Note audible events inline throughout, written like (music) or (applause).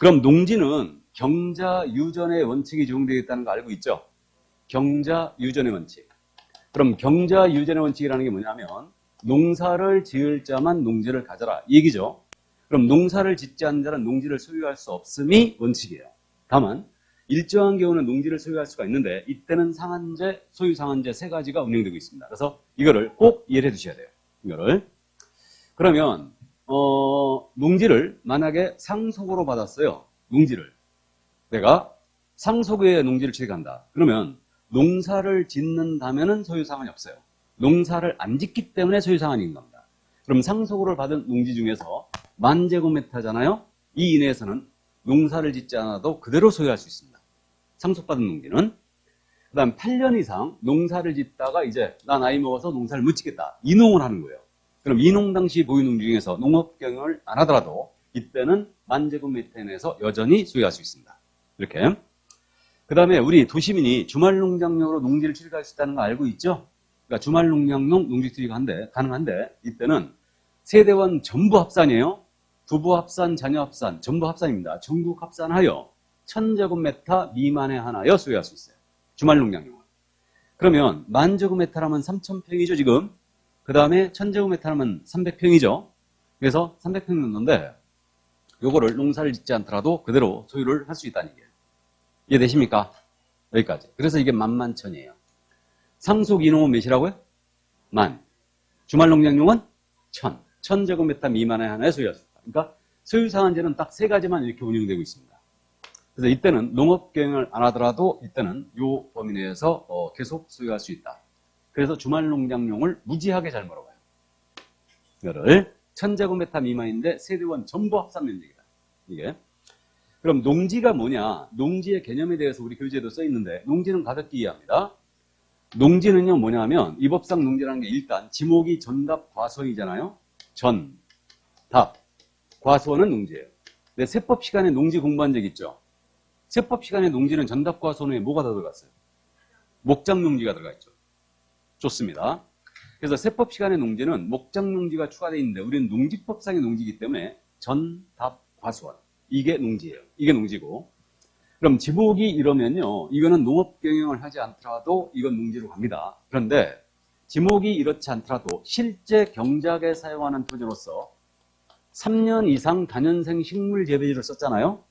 그럼 농지는 경자 유전의 원칙이 적용되어 있다는 거 알고 있죠? 경자 유전의 원칙. 그럼 경자 유전의 원칙이라는 게 뭐냐면 농사를 지을 자만 농지를 가져라 이 얘기죠. 그럼 농사를 짓지 않는 자는 농지를 소유할 수 없음이 원칙이에요. 다만 일정한 경우는 농지를 소유할 수가 있는데 이때는 상한제, 소유 상한제 세 가지가 운영되고 있습니다. 그래서 이거를 꼭 이해해 두셔야 돼요. 이거를 그러면 어, 농지를 만약에 상속으로 받았어요. 농지를 내가 상속에 농지를 취득한다. 그러면 농사를 짓는다면은 소유 상한이 없어요. 농사를 안 짓기 때문에 소유 상한인 겁니다. 그럼 상속으로 받은 농지 중에서 만 제곱미터잖아요. 이 이내에서는 농사를 짓지 않아도 그대로 소유할 수 있습니다. 상속받은 농지는 그 다음 8년 이상 농사를 짓다가 이제 나 나이 먹어서 농사를 못 짓겠다. 이농을 하는 거예요. 그럼 이농 당시 보유농지 중에서 농업 경영을 안 하더라도 이때는 만 제곱미터 내에서 여전히 소유할 수 있습니다. 이렇게. 그 다음에 우리 도시민이 주말 농장용으로 농지를 취득할 수 있다는 거 알고 있죠? 그러니까 주말 농장용 농지 투입 한데, 가능한데, 이때는 세대원 전부 합산이에요. 부부 합산, 자녀 합산, 전부 합산입니다. 전국 합산하여 1000제곱미터 미만에 하나여 소유할 수 있어요. 주말 농장용은. 그러면 만 제곱미터라면 3000평이죠, 지금. 그 다음에 1000제곱미터라면 300평이죠. 그래서 300평 넣는데, 요거를 농사를 짓지 않더라도 그대로 소유를 할 수 있다는 얘기예요. 이해되십니까? 여기까지. 그래서 이게 만만천이에요. 상속 이농은 몇이라고요? 만. 주말 농장용은 천. 천 제곱미터 미만의 하나의 있다. 그러니까 소유 상한제는 딱 세 가지만 이렇게 운영되고 있습니다. 그래서 이때는 농업 경영을 안 하더라도 이때는 요 범위 내에서 어, 계속 소유할 수 있다. 그래서 주말 농장용을 무지하게 잘 물어봐요. 이거를 천 제곱미터 미만인데 세대원 전부 합산 면적이다. 이게. 그럼 농지가 뭐냐? 농지의 개념에 대해서 우리 교재에도 써 있는데 농지는 가볍게 이해합니다. 농지는요 뭐냐면 이 법상 농지라는 게 일단 지목이 전답 과소이잖아요. 전, 답, 과소는 농지예요. 근데 세법 시간에 농지 공부한 적 있죠? 세법 시간에 농지는 전답 과소에 뭐가 더 들어갔어요? 목장 농지가 들어가 있죠. 좋습니다. 그래서 세법 시간의 농지는 목장 농지가 추가되어 있는데 우리는 농지법상의 농지이기 때문에 전, 답, 과소원 이게 농지예요. 이게 농지고 그럼 지목이 이러면요. 이거는 농업 경영을 하지 않더라도 이건 농지로 갑니다. 그런데 지목이 이렇지 않더라도 실제 경작에 사용하는 토지로서 3년 이상 단연생 식물 재배지를 썼잖아요.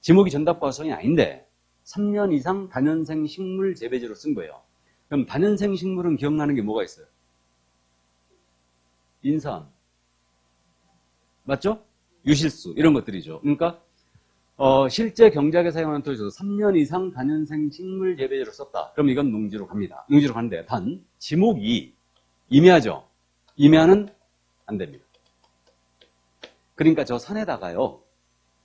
지목이 전답과성이 아닌데 3년 이상 단연생 식물 재배지로 쓴 거예요. 그럼 단연생 식물은 기억나는 게 뭐가 있어요? 인삼. 맞죠? 유실수 이런 것들이죠. 그러니까 어, 실제 경작에 사용하는 토지에서 3년 이상 단연생 식물 재배지로 썼다. 그럼 이건 농지로 갑니다. 농지로 가는데 단 지목이 임야죠. 임야는 안 됩니다. 그러니까 저 산에다가요.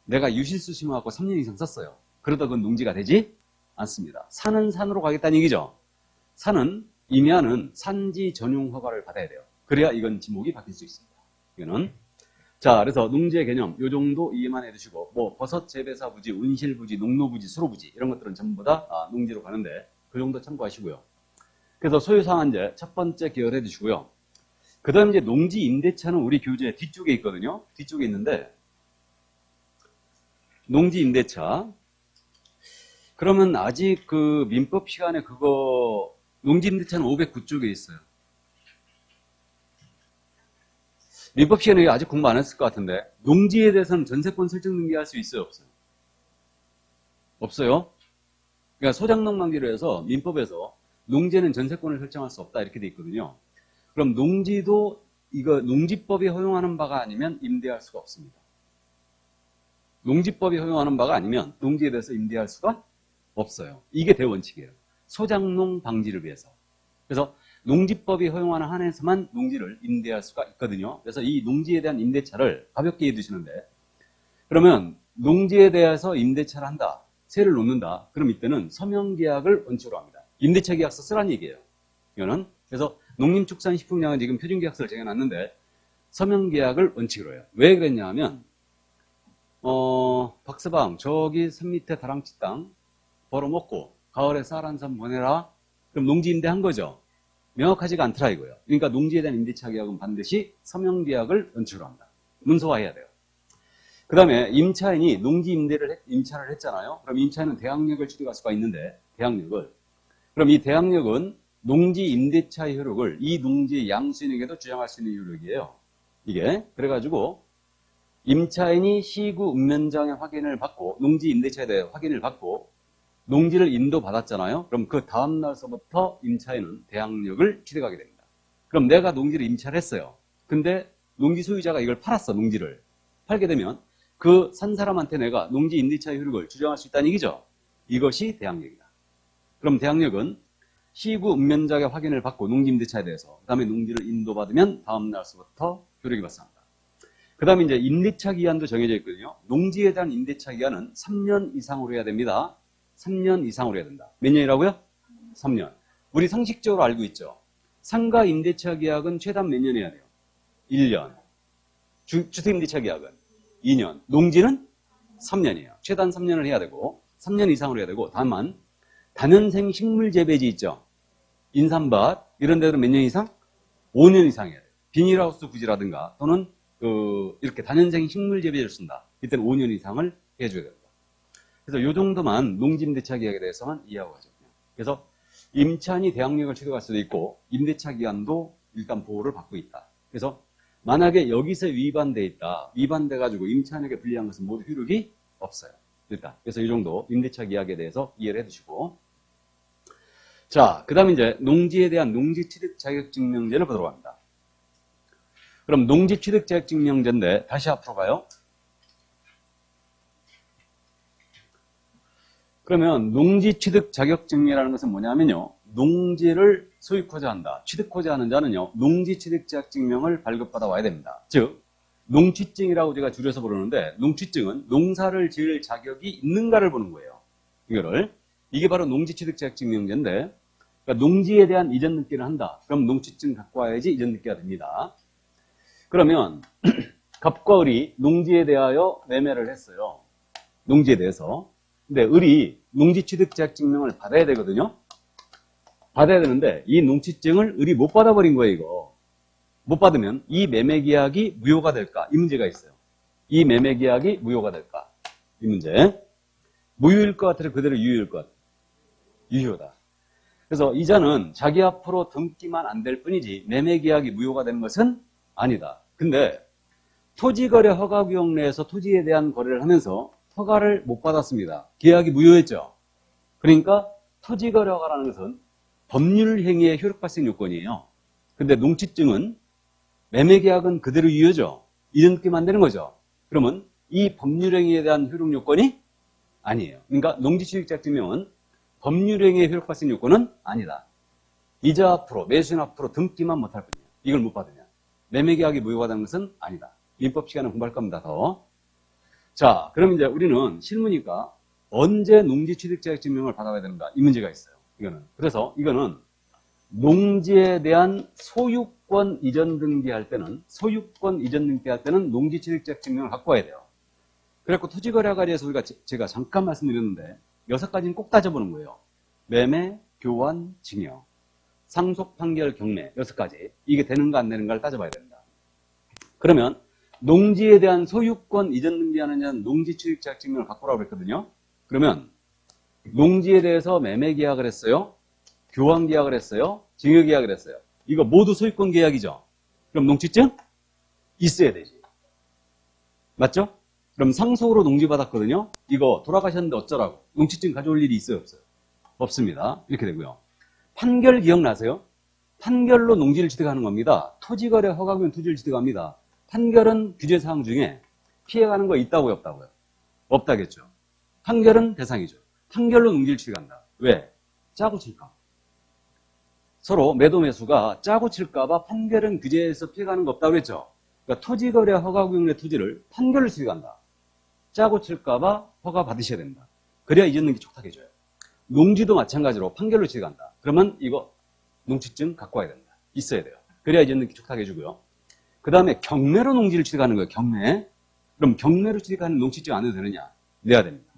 내가 유실수 심어갖고 3년 이상 썼어요. 그러다 그건 농지가 되지 않습니다. 산은 산으로 가겠다는 얘기죠. 산은 임야는 산지 전용 허가를 받아야 돼요. 그래야 이건 지목이 바뀔 수 있습니다. 이거는 자, 그래서 농지의 개념 요 정도 이해만 해두시고 뭐 버섯 재배사 부지, 운실 부지, 농로 부지, 수로 부지 이런 것들은 전부 다 아, 농지로 가는데 그 정도 참고하시고요. 그래서 소유 상한제 첫 번째 기여를 해두시고요. 그 다음 이제 농지 임대차는 우리 교재 뒤쪽에 있거든요. 뒤쪽에 있는데 농지 임대차 그러면 아직 그 민법 시간에 그거 농지 임대차는 509쪽에 있어요. 민법 시간에 아직 공부 안 했을 것 같은데 농지에 대해서는 전세권 설정 등기할 수 있어요 없어요? 없어요? 그러니까 소장농망지로 해서 민법에서 농지에는 전세권을 설정할 수 없다 이렇게 돼 있거든요. 그럼 농지도 이거 농지법이 허용하는 바가 아니면 임대할 수가 없습니다. 농지법이 허용하는 바가 아니면 농지에 대해서 임대할 수가 없어요. 이게 대원칙이에요. 소장농 방지를 위해서. 그래서 농지법이 허용하는 한에서만 농지를 임대할 수가 있거든요. 그래서 이 농지에 대한 임대차를 가볍게 해두시는데 그러면 농지에 대해서 임대차를 한다. 세를 놓는다. 그럼 이때는 서명계약을 원칙으로 합니다. 임대차 계약서 쓰라는 얘기예요. 이거는 그래서 농림축산식품량은 지금 표준계약서를 정해놨는데 서명계약을 원칙으로 해요. 왜 그랬냐 하면 어, 박스방 저기 산 밑에 다랑치 땅 벌어먹고 가을에 쌀 한 산 보내라. 그럼 농지 임대한 거죠. 명확하지가 않더라 이거예요. 그러니까 농지에 대한 임대차 계약은 반드시 서명 계약을 원칙으로 합니다. 문서화해야 돼요. 그 다음에 임차인이 농지 임대를 했- 임차를 했잖아요. 그럼 임차인은 대항력을 취득할 수가 있는데 대항력을 그럼 이 대항력은 농지 임대차의 효력을 이 농지 양수인에게도 주장할 수 있는 효력이에요. 이게 그래가지고 임차인이 시구 읍면장의 확인을 받고 농지 임대차에 대해 확인을 받고 농지를 인도받았잖아요. 그럼 그 다음 날서부터 임차인은 대항력을 취득하게 됩니다. 그럼 내가 농지를 임차를 했어요. 근데 농지 소유자가 이걸 팔았어, 농지를. 팔게 되면 그 산 사람한테 내가 농지 임대차의 효력을 주장할 수 있다는 얘기죠. 이것이 대항력이다. 그럼 대항력은 시구 읍면장의 확인을 받고 농지 임대차에 대해서 그 다음에 농지를 인도받으면 다음 날서부터 효력이 발생한다. 그 다음에 이제 임대차 기한도 정해져 있거든요. 농지에 대한 임대차 기한은 3년 이상으로 해야 됩니다. 3년 이상으로 해야 된다. 몇 년이라고요? 3년. 우리 상식적으로 알고 있죠. 상가 임대차 계약은 최단 몇 년 해야 돼요? 1년. 주, 주택 임대차 계약은 2년. 농지는 3년이에요. 최단 3년을 해야 되고 3년 이상으로 해야 되고 다만 단연생 식물 재배지 있죠. 인삼밭 이런 데들은 몇년 이상? 5년 이상 해야 돼요. 비닐하우스 부지라든가 또는 그 이렇게 단연생 식물 재배를 쓴다. 이때는 5년 이상을 해줘야 됩니다. 그래서 이 정도만 농지임대차 계약에 대해서만 이해하고 가죠. 그래서 임차인이 대항력을 취득할 수도 있고 임대차 기간도 일단 보호를 받고 있다. 그래서 만약에 여기서 위반돼 있다. 위반돼 가지고 임차인에게 불리한 것은 모두 효력이 없어요. 일단 그래서 이 정도 임대차 계약에 대해서 이해를 해두시고 자, 그 다음에 이제 농지에 대한 농지 취득 자격 증명제를 보도록 합니다. 그럼 농지 취득 자격 증명제인데 다시 앞으로 가요. 그러면 농지 취득 자격 증명이라는 것은 뭐냐면요. 농지를 소유코자 한다. 취득코자 하는 자는요. 농지 취득 자격 증명을 발급받아 와야 됩니다. 즉 농취증이라고 제가 줄여서 부르는데 농취증은 농사를 지을 자격이 있는가를 보는 거예요. 이거를 이게 바로 농지 취득 자격 증명제인데 그러니까 농지에 대한 이전 등기를 한다. 그럼 농취증 갖고 와야지 이전 등기가 됩니다. 그러면 (clears throat) 갑과 을이 농지에 대하여 매매를 했어요. 농지에 대해서. 근데 을이 농지 취득 자격 증명을 받아야 되거든요. 받아야 되는데 이 농취증을 을이 못 받아버린 거예요, 이거. 못 받으면 이 매매 계약이 무효가 될까? 이 문제가 있어요. 이 매매 계약이 무효가 될까? 이 문제. 무효일 것 같아요? 그대로 유효일 것? 유효다. 그래서 이자는 자기 앞으로 등기만 안 될 뿐이지 매매 계약이 무효가 되는 것은 아니다. 근데 토지거래 허가구역 내에서 토지에 대한 거래를 하면서 허가를 못 받았습니다. 계약이 무효했죠. 그러니까 토지거래 허가라는 것은 법률 행위의 효력 발생 요건이에요. 근데 농취증은 매매 계약은 그대로 유효죠. 이전께 만드는 거죠. 그러면 이 법률 행위에 대한 효력 요건이 아니에요. 그러니까 농지취득자 증명은 법률 행위의 효력 발생 요건은 아니다. 이자 앞으로 매수인 앞으로 등기만 못할 뿐이에요. 이걸 못 받으면 매매 계약이 무효가 되는 것은 아니다. 민법 시간에 공부할 겁니다. 더. 자, 그럼 이제 우리는 실무니까 언제 농지 취득 자격 증명을 받아야 되는가 이 문제가 있어요. 이거는 그래서 이거는 농지에 대한 소유권 이전 등기할 때는 소유권 이전 등기할 때는 농지 취득 자격 증명을 갖고 와야 돼요. 그래갖고 토지거래가 대해서 우리가 제- 제가 잠깐 말씀드렸는데 여섯 가지는 꼭 따져보는 거예요. 매매, 교환, 증여, 상속, 판결, 경매 여섯 가지 이게 되는가 안 되는가를 따져봐야 됩니다. 그러면 농지에 대한 소유권 이전 등기하는 자는 농지 취득자격 증명을 오라고 그랬거든요. 그러면 농지에 대해서 매매 계약을 했어요. 교환 계약을 했어요. 증여 계약을 했어요. 이거 모두 소유권 계약이죠. 그럼 농취증 있어야 되지. 맞죠? 그럼 상속으로 농지 받았거든요. 이거 돌아가셨는데 어쩌라고? 농취증 가져올 일이 있어요, 없어요? 없습니다. 이렇게 되고요. 판결 기억나세요? 판결로 농지를 취득하는 겁니다. 토지거래 허가구면 토지를 취득합니다. 판결은 규제사항 중에 피해가는 거 있다고요, 없다고요? 없다겠죠. 판결은 대상이죠. 판결로 농지를 취득한다. 왜? 짜고 칠까? 서로 매도 매수가 짜고 칠까봐 판결은 규제에서 피해가는 거 없다고 그랬죠. 그러니까 토지거래 허가구역 내 토지를 판결로 취득한다. 짜고 칠까봐 허가 받으셔야 된다. 그래야 이전 등기 촉탁해줘요. 농지도 마찬가지로 판결로 취득한다. 그러면 이거 농취증 갖고 와야 된다. 있어야 돼요. 그래야 이전 등기 촉탁해주고요. 그 다음에 경매로 농지를 취득하는 거예요. 경매. 그럼 경매로 취득하는 농취증 안 해도 되느냐? 내야 됩니다.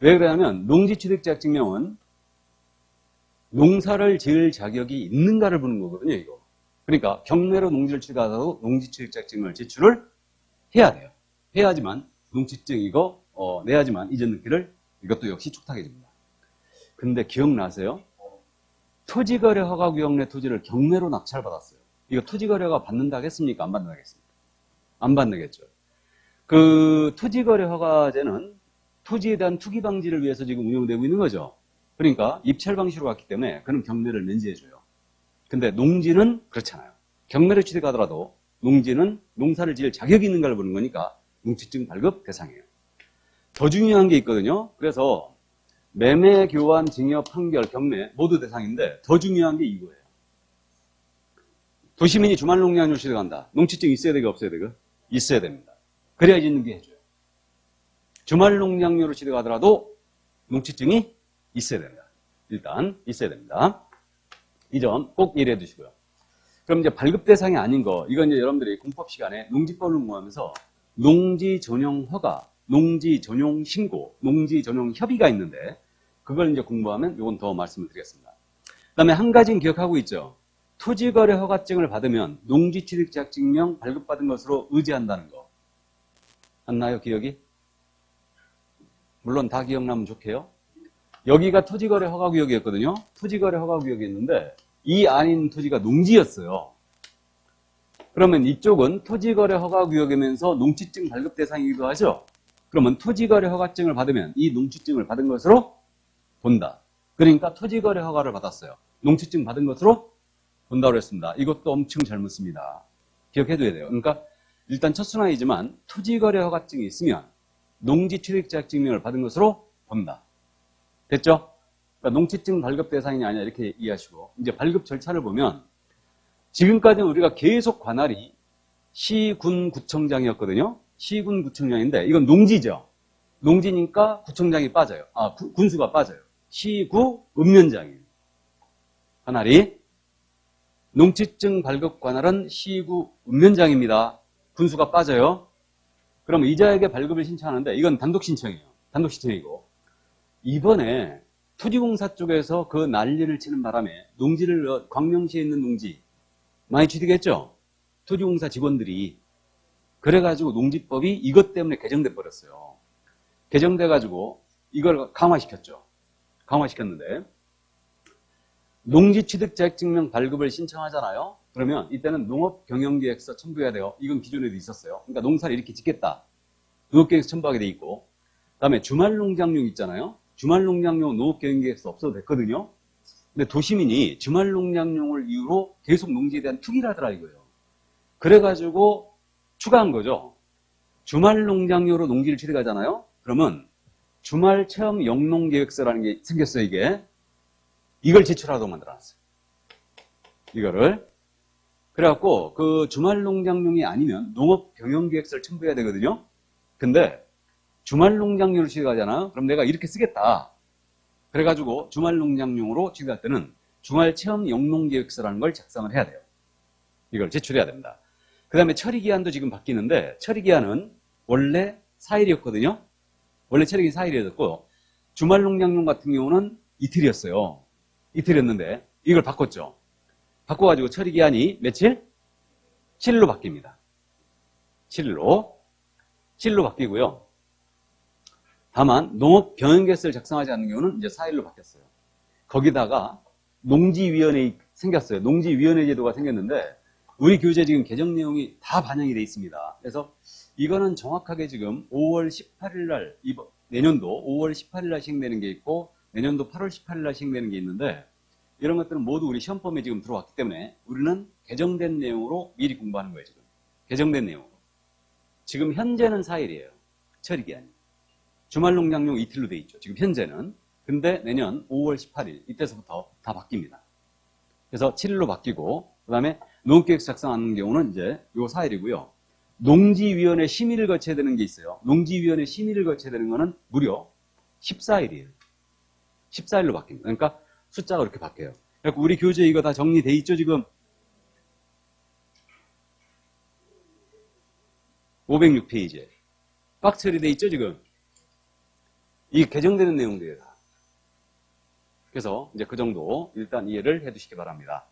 왜 그러냐면 농지 취득 자격 증명은 농사를 지을 자격이 있는가를 보는 거거든요, 이거. 그러니까 경매로 농지를 취득하더라도 농지 취득 자격 증명을 제출을 해야 돼요. 해야지만 농지증 이거 어, 내야지만 이전 등기를 이것도 역시 축탁해 줍니다. 근데 기억나세요? 토지거래 허가 구역 내 토지를 경매로 낙찰받았어요. 이거 토지 거래가 받는다 하겠습니까? 안 받는다 하겠습니까? 안 받는겠죠. 그 토지 거래 허가제는 토지에 대한 투기 방지를 위해서 지금 운영되고 있는 거죠. 그러니까 입찰 방식으로 갔기 때문에 그는 경매를 면제해줘요. 근데 농지는 그렇잖아요. 경매를 취득하더라도 농지는 농사를 지을 자격이 있는가를 보는 거니까 농지증 발급 대상이에요. 더 중요한 게 있거든요. 그래서 매매, 교환, 징역, 판결, 경매 모두 대상인데 더 중요한 게 이거예요. 도시민이 주말 농량을 취득한다. 농지증 있어야 되고 없어야 되고? 있어야 됩니다. 그래야 있는 게 해줘요. 주말 농량료로 취득하더라도 농지증이 있어야 됩니다. 일단 있어야 됩니다. 이 점 꼭 이해해 두시고요. 그럼 이제 발급 대상이 아닌 거, 이건 이제 여러분들이 공법 시간에 농지법을 공부하면서 농지 전용 허가, 농지 전용 신고, 농지 전용 협의가 있는데 그걸 이제 공부하면 이건 더 말씀을 드리겠습니다. 그 다음에 한 가지는 기억하고 있죠. 토지거래 허가증을 받으면 농지취득자증명 발급받은 것으로 의지한다는 거. 안 나요, 기억이? 물론 다 기억나면 좋게요. 여기가 토지거래 허가구역이었거든요. 토지거래 허가구역이었는데 이 아닌 토지가 농지였어요. 그러면 이쪽은 토지거래 허가구역이면서 농지증 발급 대상이기도 하죠. 그러면 토지거래 허가증을 받으면 이 농지증을 받은 것으로 본다. 그러니까 토지거래 허가를 받았어요. 농지증 받은 것으로 본다고 했습니다. 이것도 엄청 잘못 씁니다. 기억해둬야 돼요. 그러니까 일단 첫 순환이지만 토지거래 허가증이 있으면 농지 취득자 증명을 받은 것으로 본다. 됐죠? 그러니까 농지증 발급 대상이 아니냐 이렇게 이해하시고 이제 발급 절차를 보면 지금까지는 우리가 계속 관할이 시군 구청장이었거든요. 시군 구청장인데 이건 농지죠. 농지니까 구청장이 빠져요. 아 구- 군수가 빠져요. 시구 읍면장이에요. 관할이 농지증 발급 관할은 시구 읍면장입니다. 군수가 빠져요. 그럼 이자에게 발급을 신청하는데 이건 단독 신청이에요. 단독 신청이고 이번에 토지공사 쪽에서 그 난리를 치는 바람에 농지를 어, 광명시에 있는 농지 많이 취득했죠. 토지공사 직원들이 그래가지고 농지법이 이것 때문에 개정돼 버렸어요. 개정돼 가지고 이걸 강화시켰죠. 강화시켰는데 농지 취득 자격증명 발급을 신청하잖아요. 그러면 이때는 농업경영계획서 첨부해야 돼요. 이건 기존에도 있었어요. 그러니까 농사를 이렇게 짓겠다. 농업계획서 첨부하게 돼 있고 그다음에 주말농장용 있잖아요. 주말농장용 농업경영계획서 없어도 됐거든요. 근데 도시민이 주말농장용을 이유로 계속 농지에 대한 투기를 하더라 이거예요. 그래가지고 추가한 거죠. 주말농장용으로 농지를 취득하잖아요. 그러면 주말 체험 영농 계획서라는 게 생겼어요 이게. 이걸 제출하도록 만들어놨어요. 이거를. 그래갖고 그 주말 농장용이 아니면 농업 경영계획서를 첨부해야 되거든요. 근데 주말 농장용을 취득하잖아. 그럼 내가 이렇게 쓰겠다. 그래가지고 주말 농장용으로 취득할 때는 주말 체험 영농 계획서라는 걸 작성을 해야 돼요. 이걸 제출해야 됩니다. 그 다음에 처리 기한도 지금 바뀌는데 처리 기한은 원래 4일이었거든요. 원래 처리기 4일이었고 주말 농장용 같은 경우는 이틀이었어요. 이틀이었는데 이걸 바꿨죠. 바꿔가지고 처리 기한이 며칠? 7일로 바뀝니다. 7일로. 7일로 바뀌고요. 다만 농업 경영계획서를 작성하지 않는 경우는 이제 4일로 바뀌었어요. 거기다가 농지위원회 생겼어요. 농지위원회 제도가 생겼는데 우리 교재 지금 개정 내용이 다 반영이 돼 있습니다. 그래서 이거는 정확하게 지금 5월 18일 날 이번 내년도 5월 18일 날 시행되는 게 있고 내년도 8월 18일 날 시행되는 게 있는데 이런 것들은 모두 우리 시험 범위에 지금 들어왔기 때문에 우리는 개정된 내용으로 미리 공부하는 거예요, 지금. 개정된 내용으로. 지금 현재는 4일이에요. 처리기한이. 주말 농장용 이틀로 돼 있죠. 지금 현재는. 근데 내년 5월 18일 이때서부터 다 바뀝니다. 그래서 7일로 바뀌고 그다음에 농계획 작성하는 경우는 이제 요 4일이고요. 농지위원회 심의를 거쳐야 되는 게 있어요. 농지위원회 심의를 거쳐야 되는 거는 무려 14일이에요. 14일로 바뀝니다. 그러니까 숫자가 이렇게 바뀌어요. 그래서 우리 교재 이거 다 정리돼 있죠, 지금? 506페이지에. 빡 처리돼 있죠, 지금? 이 개정되는 내용들이에요. 다. 그래서 이제 그 정도 일단 이해를 해 두시기 바랍니다.